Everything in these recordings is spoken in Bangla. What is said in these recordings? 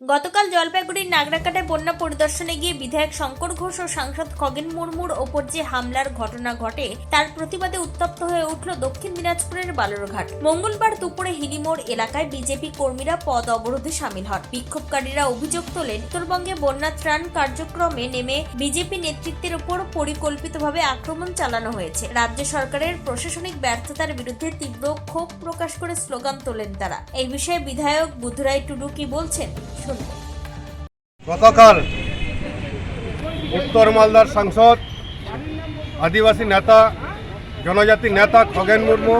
গতকাল জলপাইগুড়ির নাগরাকাটায় বন্যা পরিদর্শনে গিয়ে বিধায়ক শঙ্কর ঘোষ ও সাংসদ খগেন মুর্মুর ওপর যে হামলার ঘটনা ঘটে, তার প্রতিবাদে উত্তপ্ত হয়ে উঠল দক্ষিণ দিনাজপুরের বালুরঘাট। মঙ্গলবার দুপুরে হিলিমোড় এলাকায় বিজেপি কর্মীরা পদ অবরোধে সামিল হন। বিক্ষোভকারীরা অভিযোগ তোলেন, উত্তরবঙ্গে বন্যা ত্রাণ কার্যক্রমে নেমে বিজেপি নেতৃত্বের উপর পরিকল্পিতভাবে আক্রমণ চালানো হয়েছে। রাজ্য সরকারের প্রশাসনিক ব্যর্থতার বিরুদ্ধে তীব্র ক্ষোভ প্রকাশ করে স্লোগান তোলেন তারা। এই বিষয়ে বিধায়ক বুধরাই টুডু কি বলছেন? গতকাল উত্তর মালদার সাংসদ, আদিবাসী নেতা, জনজাতি নেতা খগেন মুর্মু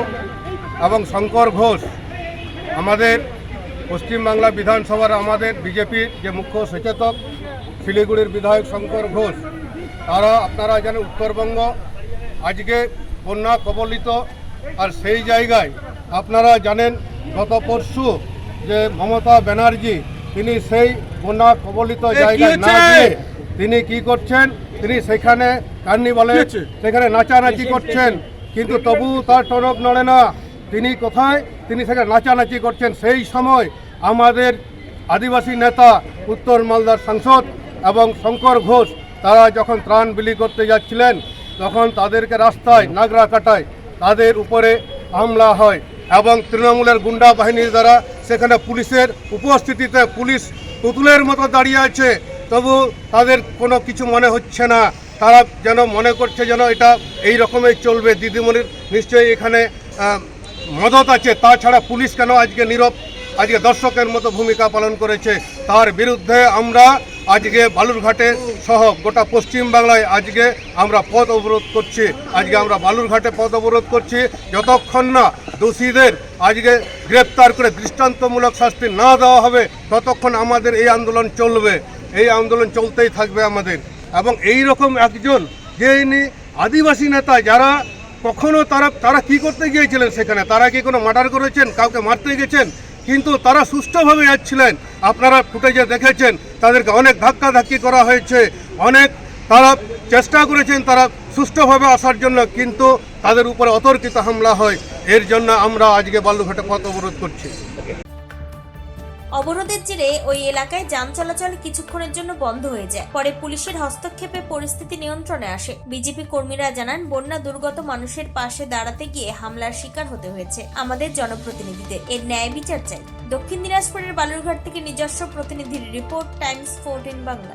এবং শঙ্কর ঘোষ আমাদের পশ্চিমবাংলা বিধানসভার আমাদের বিজেপির যে মুখ্য সচেতক, শিলিগুড়ির বিধায়ক শঙ্কর ঘোষ, তারা আপনারা জানেন উত্তরবঙ্গ আজকে বন্যা কবলিত আর সেই জায়গায় আপনারা জানেন গত পরশু যে মমতা ব্যানার্জি তিনি সেই বন্যা কবলিত জায়গায় না গিয়ে তিনি কি করছেন তিনি সেখানে কার্নিভালে সেখানে নাচানাচি করছেন কিন্তু তবু তার টনক নড়ে না তিনি কোথায় তিনি সেখানে নাচানাচি করছেন সেই সময় আমাদের আদিবাসী নেতা উত্তর মালদার সাংসদ এবং শঙ্কর ঘোষ তারা যখন ত্রাণ বিলি করতে যাচ্ছিলেন তখন তাদেরকে রাস্তায় নাগরা কাটায় তাদের উপরে হামলা হয় এবং তৃণমূলের গুন্ডা বাহিনীর দ্বারা সেখানে পুলিশের উপস্থিতিতে পুলিশ পুতুলের মতো দাঁড়িয়ে আছে। তবু তাদের কোনো কিছু মনে হচ্ছে না। তারা যেন মনে করছে যেন এটা এই রকমই চলবে। দিদিমণির নিশ্চয়ই এখানে মদত আছে। তাছাড়া পুলিশ কেন আজকে নীরব, আজকে দর্শকের মতো ভূমিকা পালন করেছে? তার বিরুদ্ধে আমরা আজকে বালুরঘাটে সহ গোটা পশ্চিম বাংলায় আজকে আমরা পথ অবরোধ করছি। আজকে আমরা বালুরঘাটে পথ অবরোধ করছি। যতক্ষণ না দোষীদের আজকে গ্রেপ্তার করে দৃষ্টান্তমূলক শাস্তি না দেওয়া হবে, ততক্ষণ আমাদের এই আন্দোলন চলবে। এই আন্দোলন চলতেই থাকবে আমাদের। এবং এই রকম একজন যে আদিবাসী নেতা, যারা কখনো তারা তারা কি করতে গিয়েছিলেন সেখানে? তারা কি কোনো মার্ডার করেছেন? কাউকে মারতে গেছেন? কিন্তু তারা সুষ্ঠুভাবে যাচ্ছিলেন। আপনারা ফুটেজে দেখেছেন তাদেরকে অনেক ধাক্কা ধাক্কি করা হয়েছে। অনেক তারা চেষ্টা করেছেন তারা সুষ্ঠুভাবে আসার জন্য, কিন্তু তাদের উপরে অতর্কিত হামলা হয়। এর জন্য আমরা আজকে বালুঘাটে পথ অবরোধ করছি। অবরোধের জেরে ওই এলাকায় যান চলাচল কিছুক্ষণের জন্য বন্ধ হয়ে যায়। পরে পুলিশের হস্তক্ষেপে পরিস্থিতি নিয়ন্ত্রণে আসে। বিজেপি কর্মীরা জানান, বন্যা দুর্গত মানুষের পাশে দাঁড়াতে গিয়ে হামলার শিকার হতে হয়েছে আমাদের জনপ্রতিনিধিদের। এর ন্যায় বিচার চাই। দক্ষিণ দিনাজপুরের বালুরঘাট থেকে নিজস্ব প্রতিনিধির রিপোর্ট টাইমস ফোরটিন বাংলা।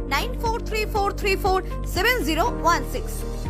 9434347016.